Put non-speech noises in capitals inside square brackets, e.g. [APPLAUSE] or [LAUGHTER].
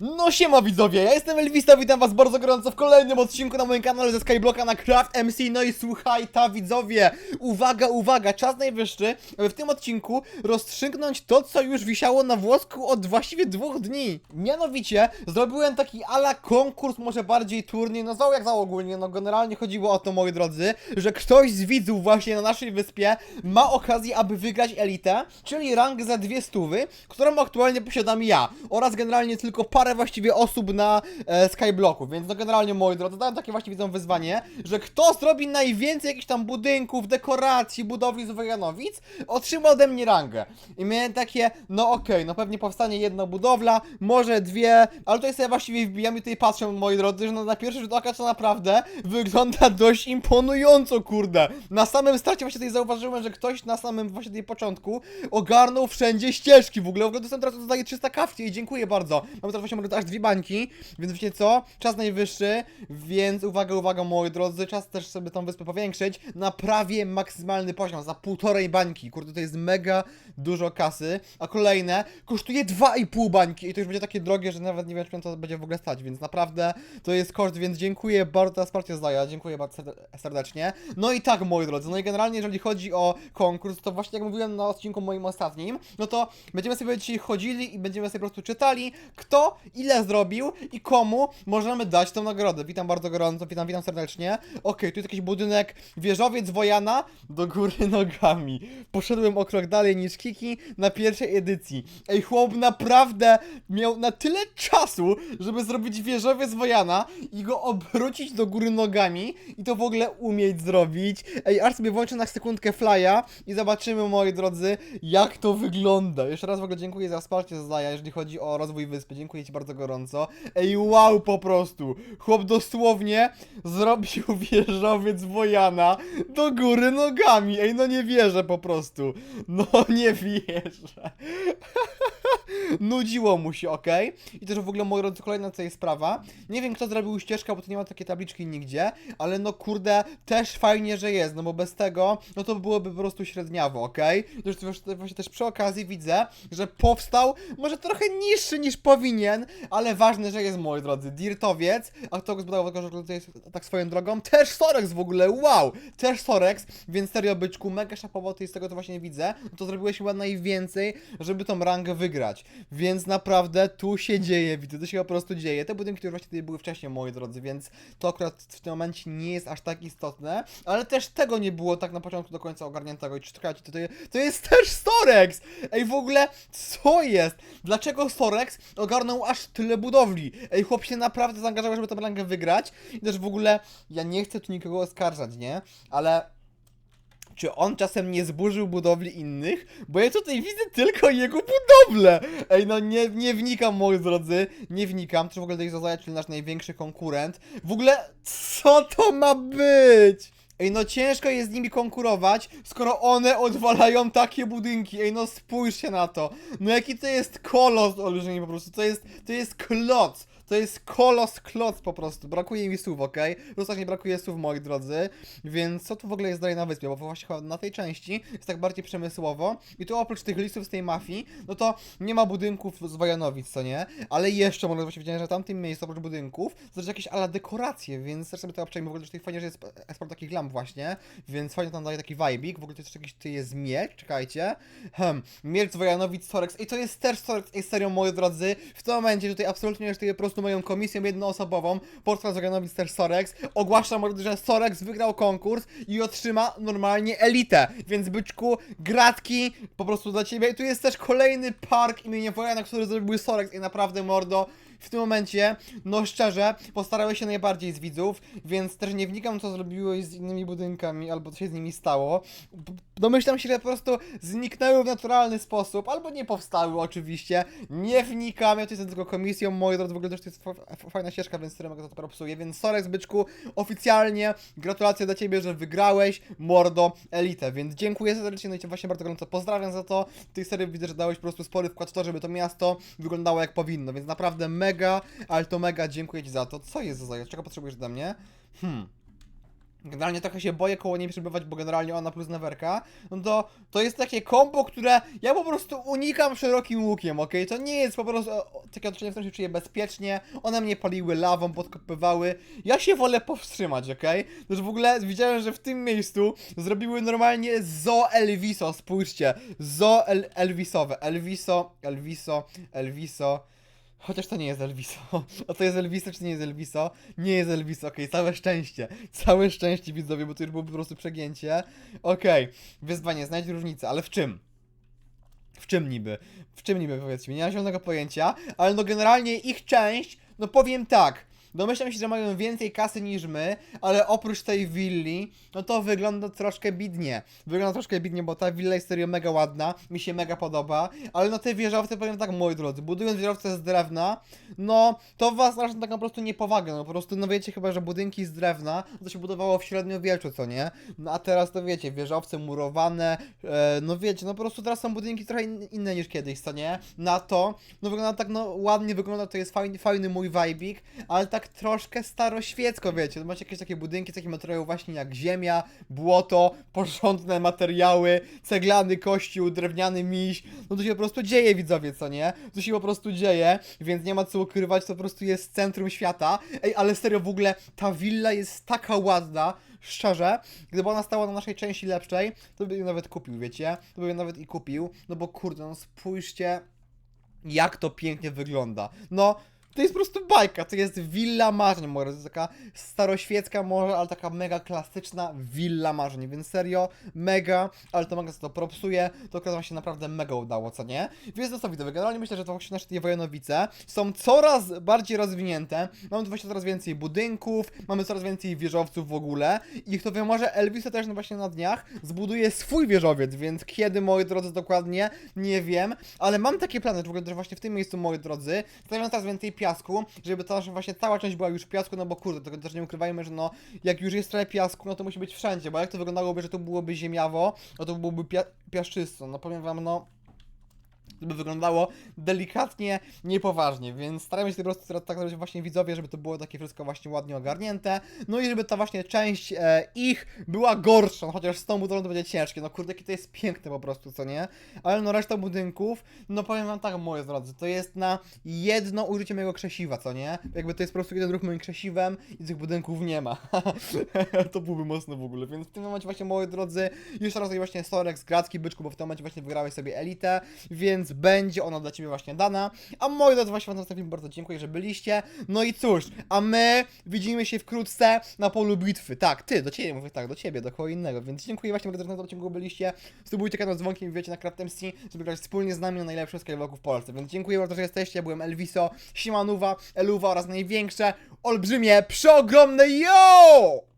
No siema widzowie, ja jestem Elvista, witam was bardzo gorąco w kolejnym odcinku na moim kanale ze Skyblocka na Craft MC No i słuchaj ta widzowie, uwaga, uwaga, czas najwyższy, aby w tym odcinku rozstrzygnąć to, co już wisiało na włosku od właściwie dwóch dni. Mianowicie, zrobiłem taki ala konkurs, może bardziej turniej, no zwał jak zwał ogólnie, no generalnie chodziło o to moi drodzy, że ktoś z widzów właśnie na naszej wyspie ma okazję, aby wygrać elitę, czyli rang za dwie stówy, którą aktualnie posiadam ja oraz generalnie tylko parę właściwie osób na e, Skyblocku, więc no generalnie moi drodzy, dałem takie właśnie widzą wyzwanie, że kto zrobi najwięcej jakichś tam budynków, dekoracji, budowli z Wojanowic, otrzyma ode mnie rangę. I miałem takie, no okej, no pewnie powstanie jedna budowla, może dwie, ale tutaj sobie właściwie wbijam i tutaj patrzę, moi drodzy, że no na pierwszy rzut oka to naprawdę wygląda dość imponująco, kurde. Na samym starcie właśnie tutaj zauważyłem, że ktoś na samym właśnie tej początku ogarnął wszędzie ścieżki w ogóle. W ogóle dostałem teraz dodaję 300 kawki i dziękuję bardzo. Mamy teraz właśnie może aż dwie bańki, więc wiecie co? Czas najwyższy, więc uwaga, uwaga moi drodzy, czas też sobie tą wyspę powiększyć na prawie maksymalny poziom, za półtorej bańki. Kurde, to jest mega dużo kasy, a kolejne kosztuje 2,5 bańki i to już będzie takie drogie, że nawet nie wiem, czy to będzie w ogóle stać, więc naprawdę to jest koszt, więc dziękuję bardzo za wsparcie Zaja, dziękuję bardzo serde- serdecznie. No i tak, moi drodzy, no i generalnie jeżeli chodzi o konkurs, to właśnie jak mówiłem na odcinku moim ostatnim, no to będziemy sobie dzisiaj chodzili i będziemy sobie po prostu czytali, kto ile zrobił i komu możemy dać tą nagrodę. Witam bardzo gorąco, witam, witam serdecznie. Okej, tu jest jakiś budynek, wieżowiec Wojana do góry [LAUGHS] nogami. Poszedłem o krok dalej niż Kiki na pierwszej edycji. Ej, chłop naprawdę miał na tyle czasu, żeby zrobić wieżowiec Wojana i go obrócić do góry nogami i to w ogóle umieć zrobić. Ej, aż sobie włączę na sekundkę flya i zobaczymy, moi drodzy, jak to wygląda. Jeszcze raz w ogóle dziękuję za wsparcie Zaja, jeżeli chodzi o rozwój wyspy. Dziękuję Ci bardzo gorąco. Ej, wow, po prostu. Chłop dosłownie zrobił [LAUGHS] wieżowiec Wojana do góry nogami. Ej, no nie wierzę po prostu. No nie wierzę. [LAUGHS] Nudziło mu się, ok? I też w ogóle, moi drodzy, kolejna tutaj sprawa. Nie wiem, kto zrobił ścieżkę, bo tu nie ma takiej tabliczki nigdzie, ale no kurde, też fajnie, że jest, no bo bez tego, no to byłoby po prostu średniawo, ok? Zresztą właśnie też przy okazji widzę, że powstał może trochę niższy niż powinien, ale ważne, że jest, moi drodzy, dirtowiec, a kto go zbudował, tak swoją drogą, też Sorex w ogóle, wow! Też Sorex, więc serio, byczku, mega szapowo, i z tego to właśnie widzę, no to zrobiłeś chyba najwięcej, żeby tą rangę wygrać. Więc naprawdę tu się dzieje, widzę, to się po prostu dzieje. Te budynki już właśnie tutaj były wcześniej, moi drodzy, więc to akurat w tym momencie nie jest aż tak istotne, ale też tego nie było tak na początku do końca ogarniętego. I czekajcie, to, to jest [LAUGHS] też Sorex! Ej, w ogóle, co jest? Dlaczego Sorex ogarnął aż tyle budowli? Ej, chłop się naprawdę zaangażował, żeby tę rangę wygrać. I też w ogóle, ja nie chcę tu nikogo oskarżać, nie? Ale czy on czasem nie zburzył budowli innych? Bo ja tutaj widzę tylko jego budowlę! Ej, no nie, nie wnikam, moi drodzy, nie wnikam. Czy w ogóle to jest czyli nasz największy konkurent? W ogóle, co to ma być? Ej, no ciężko jest z nimi konkurować, skoro one odwalają takie budynki. Ej, no spójrzcie na to. No jaki to jest kolos olbrzymi po prostu. To jest, to jest kloc. To jest kolos kloc po prostu. Brakuje mi słów? Okay? Plus nie brakuje słów, moi drodzy. Więc co tu w ogóle jest dalej na wyspie? Bo właśnie na tej części jest tak bardziej przemysłowo. I tu oprócz tych listów z tej mafii, no to nie ma budynków z Wojanowic, co nie? Ale jeszcze, może właśnie widziałem, że tamtym miejscu oprócz budynków są jakieś ala dekoracje, więc też sobie to obczajmy. W ogóle tutaj fajnie, że jest eksport takich lamp właśnie, więc fajnie tam daje taki vibik. W ogóle to jest jakiś, tu jest miecz, czekajcie. Hmm, miecz z Wojanowic, Sorex. I to jest też Sorex, ej serio, moi drodzy. W tym momencie tutaj absolutnie już tutaj po prostu moją komisją jednoosobową, portal z Wojanowic też Sorex. Ogłaszam, że Sorex wygrał konkurs i otrzyma normalnie elitę. Więc byczku, gratki po prostu dla ciebie. I tu jest też kolejny park imienia Wojana, który zrobił Sorex i naprawdę mordo. W tym momencie, no szczerze, postarałeś się najbardziej z widzów, więc też nie wnikam, co zrobiłeś z innymi budynkami, albo co się z nimi stało. Domyślam się, że po prostu zniknęły w naturalny sposób, albo nie powstały oczywiście. Nie wnikam, ja tu jestem tylko komisją, moi drodzy, w ogóle też to jest fa- fa- fajna ścieżka, więc którą to propsuję, więc Sorex, byczku, oficjalnie gratulacje dla Ciebie, że wygrałeś Mordo Elite, więc dziękuję serdecznie, no i Cię właśnie bardzo gorąco pozdrawiam za to. W tej serii widzę, że dałeś po prostu spory wkład w to, żeby to miasto wyglądało jak powinno, więc naprawdę mega, ale to mega dziękuję Ci za to. Co jest za zajazd? Czego potrzebujesz ode mnie? Hmm. Generalnie trochę się boję koło niej przebywać, bo generalnie ona plus newerka, no to to jest takie kombo, które ja po prostu unikam szerokim łukiem, okej? To nie jest po prostu takie otoczenie, w którym się czuję bezpiecznie, one mnie paliły lawą, podkopywały, ja się wolę powstrzymać, okej? Też w ogóle widziałem, że w tym miejscu zrobiły normalnie zo Elviso, spójrzcie, zo El Elvisowe, Elviso, Elviso, Elviso, Chociaż to nie jest Elviso. [LAUGHS] A to jest Elviso, czy nie jest Elviso? Nie jest Elviso, okej, całe szczęście. Całe szczęście widzowie, bo to już było po prostu przegięcie. Okej, wyzwanie, znajdź różnicę, ale w czym? W czym niby? W czym niby powiedzcie mi? Nie mam zielonego pojęcia, ale no generalnie ich część, no powiem tak. Domyślam się, że mają więcej kasy niż my, ale oprócz tej willi, no to wygląda troszkę bidnie. Wygląda troszkę bidnie, bo ta willa jest serio mega ładna, mi się mega podoba, ale no te wieżowce, powiem tak, moi drodzy, budując wieżowce z drewna, no to was na taką po prostu niepowagę, no po prostu, no wiecie chyba, że budynki z drewna, to się budowało w średniowieczu, co nie? No a teraz to wiecie, wieżowce murowane, e, no wiecie, no po prostu teraz są budynki trochę in, inne niż kiedyś, co nie? Na to, no wygląda tak, no ładnie wygląda, to jest fajny, fajny mój vibik, ale tak troszkę staroświecko, wiecie, no macie jakieś takie budynki z takiego materiału właśnie jak ziemia, błoto, porządne materiały, ceglany kościół, drewniany miś, no to się po prostu dzieje, widzowie, co nie? To się po prostu dzieje, więc nie ma co ukrywać, to po prostu jest centrum świata. Ej, ale serio, w ogóle ta willa jest taka ładna, szczerze, gdyby ona stała na naszej części lepszej, to by ją nawet kupił, wiecie? To by ją nawet i kupił, no bo kurde, no spójrzcie, jak to pięknie wygląda. No, to jest po prostu bajka, to jest willa marzeń, może, to jest taka staroświecka może, ale taka mega klasyczna willa marzeń, więc serio, mega, ale to mega co to propsuje, to wam się naprawdę mega udało, co nie? Więc to co widzowie, generalnie myślę, że to właśnie nasze te Wojanowice są coraz bardziej rozwinięte, mamy tu właśnie coraz więcej budynków, mamy coraz więcej wieżowców w ogóle i kto wie, może Elvisa też no właśnie na dniach zbuduje swój wieżowiec, więc kiedy, moi drodzy, dokładnie, nie wiem, ale mam takie plany, w ogóle że właśnie w tym miejscu, moi drodzy, stawiam teraz więcej piasku, żeby ta właśnie cała część była już w piasku, no bo kurde, tego też nie ukrywajmy, że no, jak już jest trochę piasku, no to musi być wszędzie, bo jak to wyglądałoby, że tu byłoby ziemiawo, no to byłoby pia piaszczysto, no powiem wam, no, to by wyglądało delikatnie niepoważnie, więc staramy się po prostu teraz tak zrobić właśnie widzowie, żeby to było takie wszystko właśnie ładnie ogarnięte, no i żeby ta właśnie część e, ich była gorsza, no chociaż z tą budowlą to będzie ciężkie, no kurde, jakie to jest piękne po prostu, co nie? Ale no reszta budynków, no powiem wam tak, moi drodzy, to jest na jedno użycie mojego krzesiwa, co nie? Jakby to jest po prostu jeden ruch moim krzesiwem i tych budynków nie ma. [LAUGHS] to byłoby mocno w ogóle, więc w tym momencie właśnie, moi drodzy, jeszcze raz właśnie Sorek z Gracki Byczku, bo w tym momencie właśnie wygrałeś sobie elitę, więc będzie ona dla Ciebie właśnie dana. A moi drodzy, właśnie ten film bardzo dziękuję, że byliście. No i cóż, a my widzimy się wkrótce na polu bitwy. Tak, Ty, do Ciebie mówię tak, do Ciebie, do kogo innego, więc dziękuję właśnie że na tym odcinku byliście. Subujcie kanał z dzwonkiem wiecie na Craft MC, żeby grać wspólnie z nami na najlepszych skybloków w Polsce, więc dziękuję bardzo, że jesteście. Ja byłem Elviso, Simanuwa, Eluwa oraz największe, olbrzymie, przeogromne yo!